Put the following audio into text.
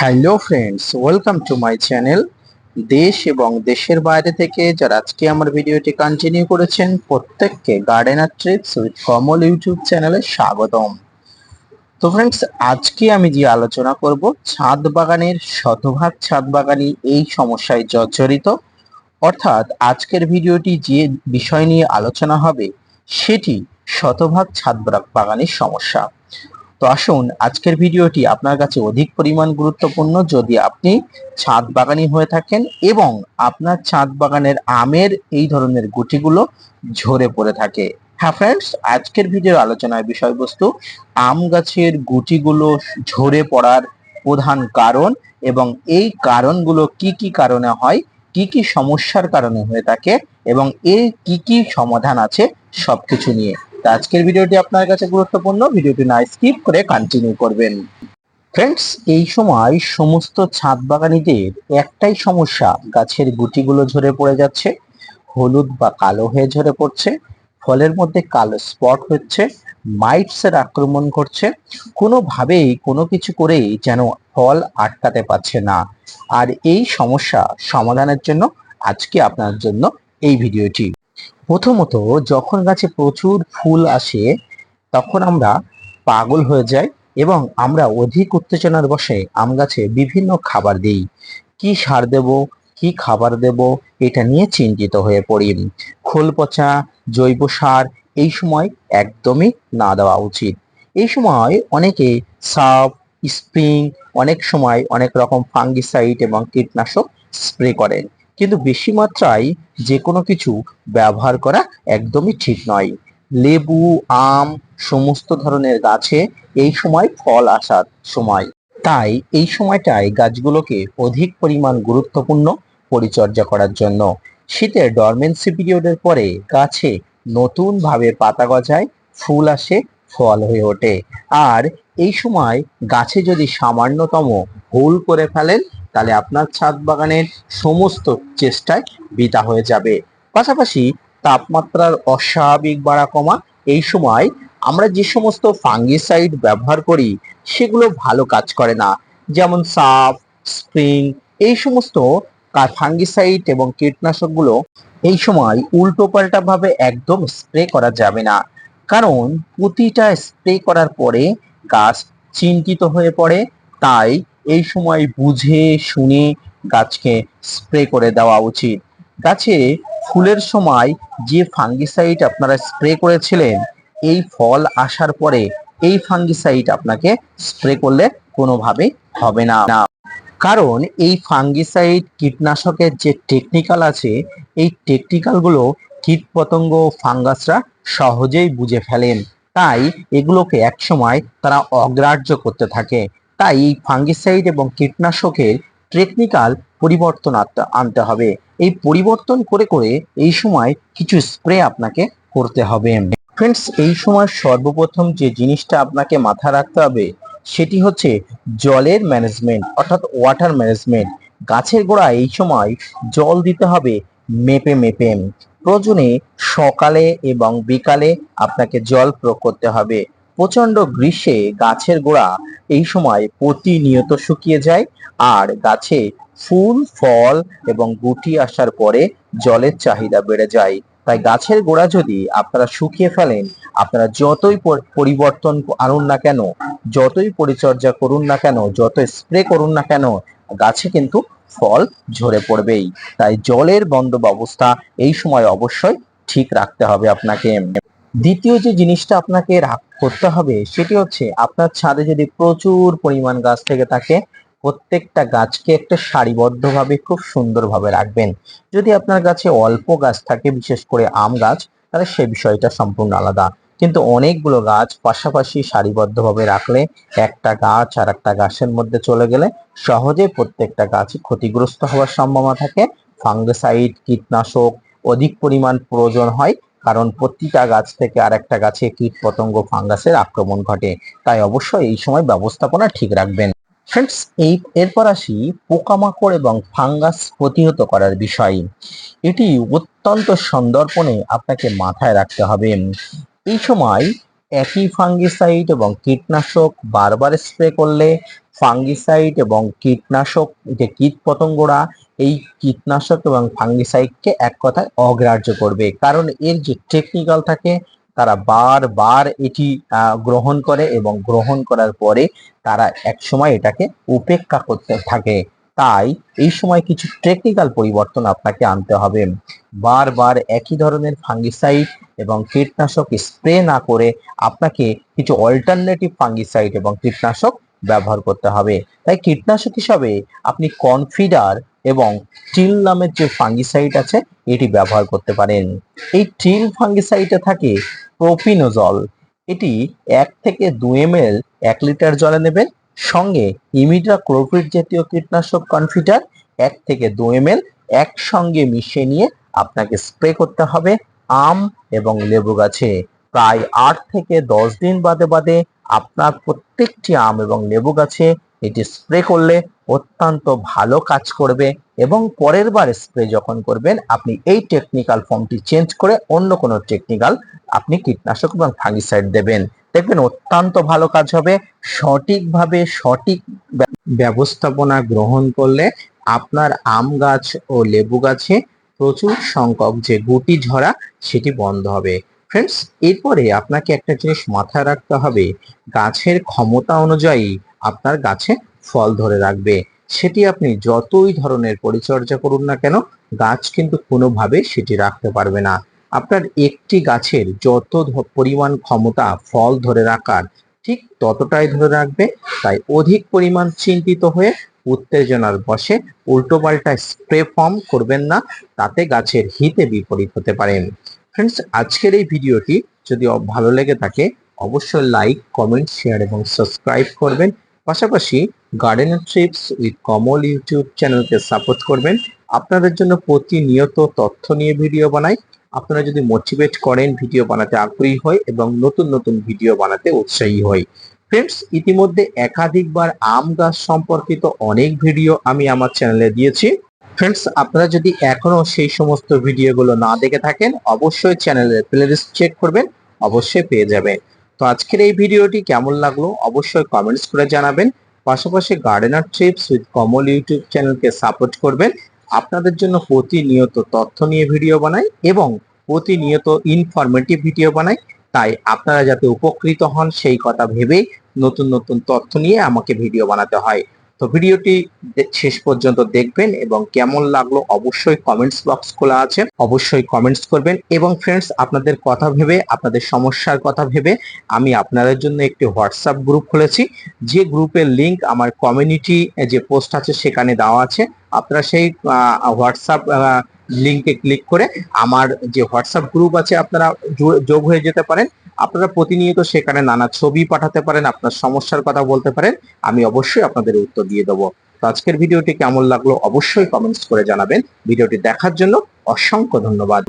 Hello friends, welcome to my channel দেশ এবং দেশের বাইরে থেকে যারা আজকে আমার ভিডিওটি কন্টিনিউ করেছেন, প্রত্যেককে gardener trips with Kamal YouTube চ্যানেলে স্বাগতম। তো ফ্রেন্ডস, আজকে আমি যে আলোচনা করব, ছাদ বাগানের শতভাগ ছাদ বাগানি এই সমস্যায় জর্জরিত। অর্থাৎ আজকের ভিডিওটি যে বিষয় নিয়ে আলোচনা হবে, সেটি শতভাগ ছাদ বাগানের সমস্যা। তো আসুন, আজকের ভিডিওটি আপনার কাছে অধিক পরিমাণ গুরুত্বপূর্ণ যদি আপনি ছাদ বাগানি হয়ে থাকেন এবং আপনার ছাদ বাগানের আমের এই ধরনের গুটিগুলো ঝরে পড়ে থাকে। হ্যাঁ ফ্রেন্ডস আজকের ভিডিওর আলোচনার বিষয়বস্তু, আম গাছের গুটিগুলো ঝরে পড়ার প্রধান কারণ এবং এই কারণগুলো কি কি কারণে হয়, কি কি সমস্যার কারণে হয়ে থাকে এবং এর কি কি সমাধান আছে সবকিছু নিয়ে। আজকের ভিডিওটি আপনার কাছে গুরুত্বপূর্ণ। ভিডিওটি না স্কিপ করে কন্টিনিউ করবেন। ফ্রেন্ডস এই সময় সমস্ত ছাদ বাগানিদের একটাই সমস্যা, গাছের গুটিগুলো ঝরে পড়ে যাচ্ছে, হলুদ বা কালো হয়ে ঝরে পড়ছে, ফলের মধ্যে কালো স্পট হচ্ছে মাইটসের আক্রমণ করছে কোনোভাবেই কোনো কিছু করেই যেন ফল আটকাতে পারছে না। আর এই সমস্যা সমাধানের জন্য আজকে আপনার জন্য এই ভিডিওটি। প্রথমত যখন গাছে প্রচুর ফুল আসে, তখন আমরা পাগল হয়ে যাই এবং আমরা অধিক উত্তেজনার বসে আম গাছে বিভিন্ন খাবার দিই। কি সার দেব, কি খাবার দেব, এটা নিয়ে চিন্তিত হয়ে পড়ি। খোল পচা, জৈব সার, এই সময় একদমই না দেওয়া উচিত। এই সময় অনেকে সাপ, স্প্রিং, অনেক সময় অনেক রকম ফাঙ্গিসাইড এবং কীটনাশক স্প্রে করেন কিন্তু বেশি মাত্রায় যে কোনো কিছু ব্যবহার করা একদমই ঠিক নয়। লেবু, আম, সমস্ত ধরনের গাছে এই সময় ফল আসার সময়। তাই এই সময়টায় গাছগুলোকে অধিক পরিমাণ গুরুত্বপূর্ণ পরিচর্যা করার জন্য। শীতের ডরমেন্সি পিরিয়ডের পরে গাছে নতুন ভাবে পাতা গজায় ফুল আসে, ফল হয়ে ওঠে। আর এই সময় গাছে যদি সামান্যতম ভুল করে ফেলেন তাহলে আপনার ছাদ বাগানের সমস্ত চেষ্টায় বৃথা হয়ে যাবে। পাশাপাশি তাপমাত্রার অস্বাভাবিক বাড়া কমা এই সময় আমরা যে সমস্ত ফাঙ্গিসাইড ব্যবহার করি, সেগুলো ভালো কাজ করে না। যেমন সাপ স্প্রিং, এই সমস্ত ফাঙ্গিসাইড এবং কীটনাশকগুলো এই সময় উল্টো পাল্টা ভাবে একদম স্প্রে করা যাবে না। কারণ প্রতিটা স্প্রে করার পরে গাছ চিন্তিত হয়ে পড়ে, তাই এই সময় বুঝে শুনে গাছকে স্প্রে করে দেওয়া উচিত। গাছে ফুলের সময় যে ফাঙ্গিসাইড আপনারা স্প্রে করেছিলেন, এই ফল আসার পরে এই ফাঙ্গিসাইড আপনাকে স্প্রে করলে কোনোভাবেই হবে না। কারণ এই ফাঙ্গিসাইড কীটনাশকের যে টেকনিক্যাল আছে, এই টেকনিক্যালগুলো কীট পতঙ্গ ফাঙ্গাসরা সহজেই বুঝে ফেলেন। তাই এগুলোকে একসময় তারা অগ্রাহ্য করতে থাকে। তাই এই ফাঙ্গিসাইড এবং কীটনাশকের টেকনিক্যাল পরিবর্তন আনতে হবে। এই পরিবর্তন করে করে এই সময় কিছু স্প্রে আপনাকে করতে হবে। ফ্রেন্ডস এই সময় সর্বপ্রথম যে জিনিসটা আপনাকে মাথা রাখতে হবে, সেটি হচ্ছে জলের ম্যানেজমেন্ট অর্থাৎ ওয়াটার ম্যানেজমেন্ট গাছের গোড়া এই সময় জল দিতে হবে মেপে মেপে। প্রয়োজনে সকালে এবং বিকালে আপনাকে জল প্রয়োগ করতে হবে। প্রচণ্ড গ্রীষ্মে গাছের গোড়া এই সময় প্রতিনিয়ত শুকিয়ে যায় আর গাছে ফুল, ফল এবং গুটি আসার পরে জলের চাহিদা বেড়ে যায়। তাই গাছের গোড়া যদি আপনারা শুকিয়ে ফেলেন, আপনারা যতই পরিবর্তন আনুন না কেন, যতই পরিচর্যা করুন না কেন যত স্প্রে করুন না কেন, গাছে কিন্তু ফল ঝরে পড়বেই। তাই জলের বন্ধ ব্যবস্থা এই সময় অবশ্যই ঠিক রাখতে হবে আপনাকে। দ্বিতীয় যে জিনিসটা আপনাকে করতে হবে সেটি হচ্ছে আপনার ছাদে যদি প্রচুর পরিমাণ গাছ থেকে থাকে, প্রত্যেকটা গাছকে একটা সারিবদ্ধভাবে, খুব সুন্দরভাবে রাখবেন। যদি আপনার গাছে অল্প গাছ থাকে, বিশেষ করে আম গাছ, তাহলে সে বিষয়টা সম্পূর্ণ আলাদা। কিন্তু অনেকগুলো গাছ পাশাপাশি সারিবদ্ধভাবে রাখলে একটা গাছ আর একটা গাছের মধ্যে চলে গেলে সহজে প্রত্যেকটা গাছই ক্ষতিগ্রস্ত হওয়ার সম্ভাবনা থাকে। ফাঙ্গিসাইড, কীটনাশক, অধিক পরিমাণ প্রয়োজন হয়। কারণ প্রতিটা গাছ থেকে আর একটা গাছে কীট পতঙ্গ ফাঙ্গাসের আক্রমণ ঘটে। তাই অবশ্যই এই সময় ব্যবস্থাপনা ঠিক রাখবেন। ফ্রেন্ডস এই এরপর আসি পোকামাকড় এবং ফাঙ্গাস প্রতিহত করার বিষয়। এটি অত্যন্ত সন্দর্পণে আপনাকে মাথায় রাখতে হবে। এই সময় একই ফাঙ্গিসাইড এবং কীটনাশক বারবার স্প্রে করলে ফাঙ্গিসাইড এবং কীটনাশক, যে কীট পতঙ্গরা এই কীটনাশক এবং ফাঙ্গিসাইডকে এক কথায় অগ্রাহ্য করবে। কারণ এর যে টেকনিক্যাল থাকে, তারা বারবার এটি গ্রহণ করে এবং গ্রহণ করার পরে তারা একসময় এটাকে উপেক্ষা করতে থাকে। তাই এই সময় কিছু টেকনিক্যাল পরিবর্তন আপনাকে আনতে হবে। বারবার একই ধরনের ফাঙ্গিসাইড এবং কীটনাশক স্প্রে না করে আপনাকে কিছু অল্টারনেটিভ ফাঙ্গিসাইড এবং কীটনাশক ব্যবহার করতে হবে। তাই কীটনাশক হিসাবে আপনি কনফিডার এবং টিল নামের যে ফাঙ্গিসাইড আছে, এটি ব্যবহার করতে পারেন। এই টিল ফাঙ্গিসাইডে থাকে প্রোপিনোজল। এটি এক থেকে দু এম এক লিটার জলে নেবেন। সঙ্গে ইমিডা ক্লোরোফিট জাতীয় কীটনাশক কনফিডার এক থেকে দু এম একসঙ্গে মিশিয়ে নিয়ে আপনাকে স্প্রে করতে হবে আম এবং লেবু গাছে। প্রায় আট থেকে দশ দিন বাদে বাদে আপনার প্রত্যেকটি আম এবং লেবু গাছে এটি স্প্রে করলে অত্যন্ত ভালো কাজ করবে এবং পরের বার স্প্রে যখন করবেন, আপনি এই টেকনিক্যাল ফর্মটি চেঞ্জ করে অন্য কোনো টেকনিক্যাল আপনি কীটনাশক এবং ফাঙ্গিসাইড দেবেন। দেখবেন অত্যন্ত ভালো কাজ হবে। সঠিকভাবে সঠিক ব্যবস্থাপনা গ্রহণ করলে আপনার আম গাছ ও লেবু গাছে প্রচুর সংখ্যক যে গুটি ঝরা সেটি বন্ধ হবে। ফ্রেন্ডস এরপরে আপনাকে একটা জিনিস মাথায় রাখতে হবে। গাছের ক্ষমতা অনুযায়ী আপনার গাছে ফল ধরে রাখবে। সেটি আপনি যতই ধরনের পরিচর্যা করুন না কেন, গাছ কিন্তু কোনোভাবে সেটি রাখতে পারবে না। আপনার একটি গাছের যত পরিমাণ ক্ষমতা ফল ধরে রাখার ঠিক ততটাই ধরে রাখবে, তাই অধিক পরিমাণ চিন্তিত হয়ে উত্তেজনার বসে উল্টোপাল্টা স্প্রে ফর্ম করবেন না, তাতে গাছের হিতে বিপরীত হতে পারেন ফ্রেন্ডস আজকের এই ভিডিওটি যদি ভালো লেগে থাকে, অবশ্যই লাইক কমেন্ট শেয়ার এবং সাবস্ক্রাইব করবেন। পাশাপাশি gardener trips with Kamal YouTube চ্যানেলকে সাপোর্ট করবেন। আপনাদের জন্য প্রতিনিয়ত তথ্য নিয়ে ভিডিও বানাই। আপনারা যদি মোটিভেট করেন ভিডিও বানাতে আগ্রহী হয় এবং নতুন নতুন ভিডিও বানাতে উৎসাহী হয় ফ্রেন্ডস ইতিমধ্যে একাধিকবার আম গাছ সম্পর্কিত অনেক ভিডিও আমি আমার চ্যানেলে দিয়েছি। ফ্রেন্ডস আপনারা যদি এখনও সেই সমস্ত ভিডিওগুলো না দেখে থাকেন, অবশ্যই চ্যানেলের প্লেলিস্ট চেক করবেন, অবশ্যই পেয়ে যাবেন। তো আজকের এই ভিডিওটি কেমন লাগল অবশ্যই কমেন্টস করে জানাবেন। পাশাপাশি gardener trips with Kamal YouTube চ্যানেলকে সাপোর্ট করবেন। আপনাদের জন্য প্রতিনিয়ত তথ্য নিয়ে ভিডিও বানাই এবং প্রতিনিয়ত ইনফরমেটিভ ভিডিও বানাই। তাই আপনারা যাতে উপকৃত হন সেই কথা ভেবেই নতুন নতুন তথ্য নিয়ে আমাকে ভিডিও বানাতে হয়। তো ভিডিওটি শেষ পর্যন্ত দেখবেন এবং কেমন লাগল অবশ্যই কমেন্টস বক্স খোলা আছে। অবশ্যই কমেন্টস করবেন এবং ফ্রেন্ডস আপনাদের কথা ভেবে, আপনাদের সমস্যার কথা ভেবে আমি আপনাদের জন্য একটি হোয়াটসঅ্যাপ গ্রুপ খুলেছি। যে গ্রুপের লিংক আমার কমিউনিটি যে পোস্ট আছে সেখানে দেওয়া আছে। আপনারা সেই হোয়াটসঅ্যাপ লিংকে ক্লিক করে আমার যে হোয়াটসঅ্যাপ গ্রুপ আছে আপনারা যোগ হয়ে যেতে পারেন। আপনারা প্রতিনিয়ত সেখানে নানা ছবি পাঠাতে পারেন, আপনার সমস্যার কথা বলতে পারেন। আমি অবশ্যই আপনাদের উত্তর দিয়ে দেবো। তো আজকের ভিডিওটি কেমন লাগল অবশ্যই কমেন্টস করে জানাবেন। ভিডিওটি দেখার জন্য অসংখ্য ধন্যবাদ।